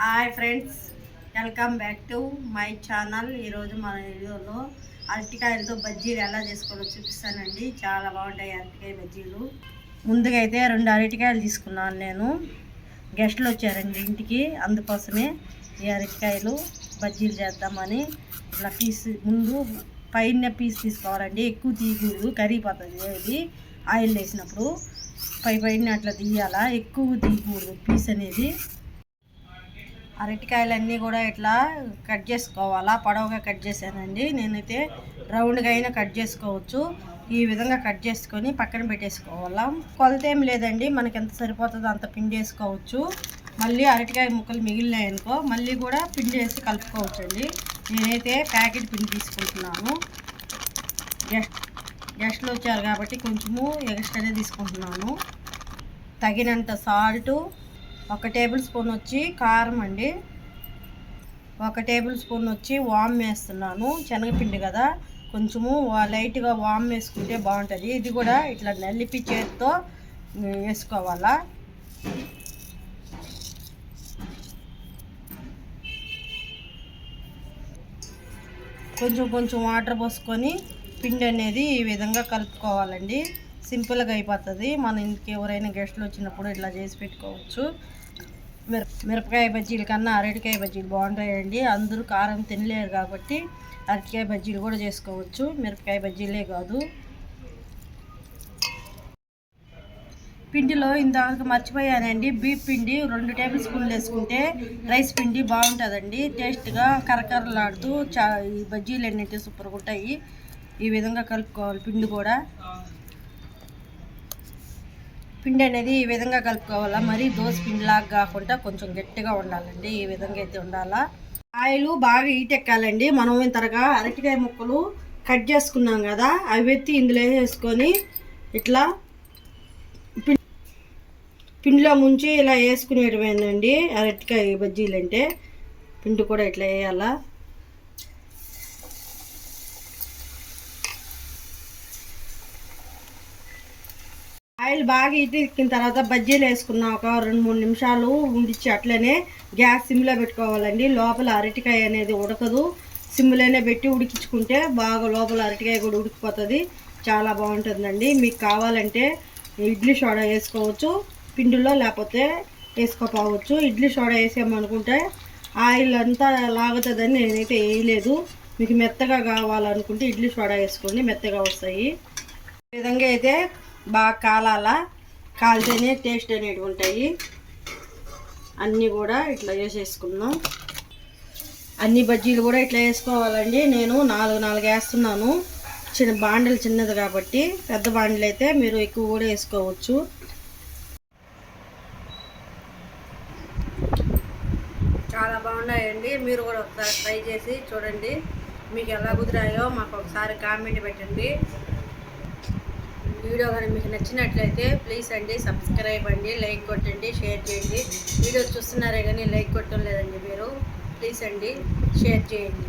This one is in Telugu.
Hi friends welcome back to my channel. ఈరోజు మన వీడియోలో అరటికాయలతో బజ్జీలు ఎలా చేసుకోవాలో చూపిస్తానండి. చాలా బాగుంటాయి అరటికాయ బజ్జీలు. ముందుగా అయితే రెండు అరటికాయలు తీసుకున్నాను నేను. గెస్టులు వచ్చారండి ఇంటికి. అందుకోసమే ఈ అరటికాయలు బజ్జీలు చేద్దామని. ఇట్లా పీస్ ముందు పైన పీస్ తీసుకోవాలండి. ఎక్కువ తీయకూడదు. కరిగిపోతుంది ఇది ఆయిల్ వేసినప్పుడు పై పైన అట్లా తీయాలా? ఎక్కువ తీయకూడదు పీస్ అనేది. అరటికాయలన్నీ కూడా ఇట్లా కట్ చేసుకోవాలా? పొడవుగా కట్ చేశానండి. నేనైతే రౌండ్గా అయినా కట్ చేసుకోవచ్చు. ఈ విధంగా కట్ చేసుకొని పక్కన పెట్టేసుకోవాలా? కొలత ఏం లేదండి. మనకి ఎంత సరిపోతుందో అంత పిండి వేసుకోవచ్చు. మళ్ళీ అరటికాయ ముక్కలు మిగిలినాయి అనుకో మళ్ళీ కూడా పిండి వేసి కలుపుకోవచ్చండి. నేనైతే ప్యాకెట్ పిండి తీసుకుంటున్నాను. గెస్ట్ గెస్ట్లు వచ్చారు కాబట్టి కొంచెము ఎక్స్ట్రానే తీసుకుంటున్నాను. తగినంత సాల్టు ఒక టేబుల్ స్పూన్ వచ్చి కారం అండి. ఒక టేబుల్ స్పూన్ వచ్చి వామ్ వేస్తున్నాను. శనగపిండి కదా కొంచెము లైట్గా వామ్ వేసుకుంటే బాగుంటుంది. ఇది కూడా ఇట్లా నలిపి చేతితో వేసుకోవాలా. కొంచెం కొంచెం వాటర్ పోసుకొని పిండి అనేది ఈ విధంగా కలుపుకోవాలండి. సింపుల్గా అయిపోతుంది. మన ఇంటికి ఎవరైనా గెస్ట్లు వచ్చినప్పుడు ఇట్లా చేసి పెట్టుకోవచ్చు. మిర మిరపకాయ బజ్జీల కన్నా అరటికాయ బజ్జీలు బాగుంటాయండి. అందరూ కారం తినలేరు కాబట్టి అరటికాయ బజ్జీలు కూడా చేసుకోవచ్చు. మిరపకాయ బజ్జీలే కాదు. పిండిలో ఇంతవరకు మర్చిపోయానండి. బీప్ పిండి రెండు టేబుల్ స్పూన్లు వేసుకుంటే రైస్ పిండి బాగుంటుందండి. టేస్ట్గా కరకరలాడుతూ చా ఈ బజ్జీలు అన్నిటి సూపర్గా ఉంటాయి. ఈ విధంగా కలుపుకోవాలి పిండి కూడా. పిండి అనేది ఈ విధంగా కలుపుకోవాలా? మరి దోశ పిండిలాగా కాకుండా కొంచెం గట్టిగా ఉండాలండి. ఈ విధంగా అయితే ఉండాలా? ఆయిలు బాగా హీట్ ఎక్కాలండి. మనం ఇంతగా అరటికాయ ముక్కలు కట్ చేసుకున్నాం కదా అవి ఎత్తి ఇందులో వేసుకొని ఇట్లా పిండిలో ముంచి ఇలా వేసుకునేటమేనండి అరటికాయ బజ్జీలు అంటే పిండి కూడా ఇట్లా వేయాలా? ఆయిల్ బాగా ఇటు ఎక్కిన తర్వాత బజ్జీలు వేసుకున్నాం ఒక రెండు మూడు నిమిషాలు ఉండిచ్చి అట్లనే గ్యాస్ సిమ్లో పెట్టుకోవాలండి. లోపల అరటికాయ అనేది ఉడకదు. సిమ్లోనే పెట్టి ఉడికించుకుంటే బాగా లోపల అరటికాయ కూడా ఉడికిపోతుంది. చాలా బాగుంటుందండి. మీకు కావాలంటే ఇడ్లీ సోడా వేసుకోవచ్చు పిండిలో లేకపోతే వేసుకోపోవచ్చు. ఇడ్లీ సోడా వేసామనుకుంటే ఆయిల్ అంతా లాగుతుందని నేనైతే వేయలేదు. మీకు మెత్తగా కావాలనుకుంటే ఇడ్లీ సోడా వేసుకోండి. మెత్తగా వస్తాయి. విధంగా అయితే బాగా కాలాలా కాలితేనే టేస్ట్ అనేవి ఉంటాయి. అన్నీ కూడా ఇట్లా వేసేసుకుందాం అన్ని బజ్జీలు కూడా ఇట్లా వేసుకోవాలండి. నేను నాలుగు నాలుగు వేస్తున్నాను. చిన్న బాండలు చిన్నది కాబట్టి పెద్ద బాండలు అయితే మీరు ఎక్కువ కూడా వేసుకోవచ్చు. చాలా బాగున్నాయండి. మీరు కూడా ఒకసారి ట్రై చేసి చూడండి. మీకు ఎలా కుదిరాయో మాకు ఒకసారి కామెంట్ పెట్టండి. వీడియో కానీ మీకు నచ్చినట్లయితే ప్లీజ్ అండి సబ్స్క్రైబ్ అండి లైక్ కొట్టండి షేర్ చేయండి. వీడియో చూస్తున్నారే కానీ లైక్ కొట్టడం లేదండి మీరు. ప్లీజ్ అండి షేర్ చేయండి.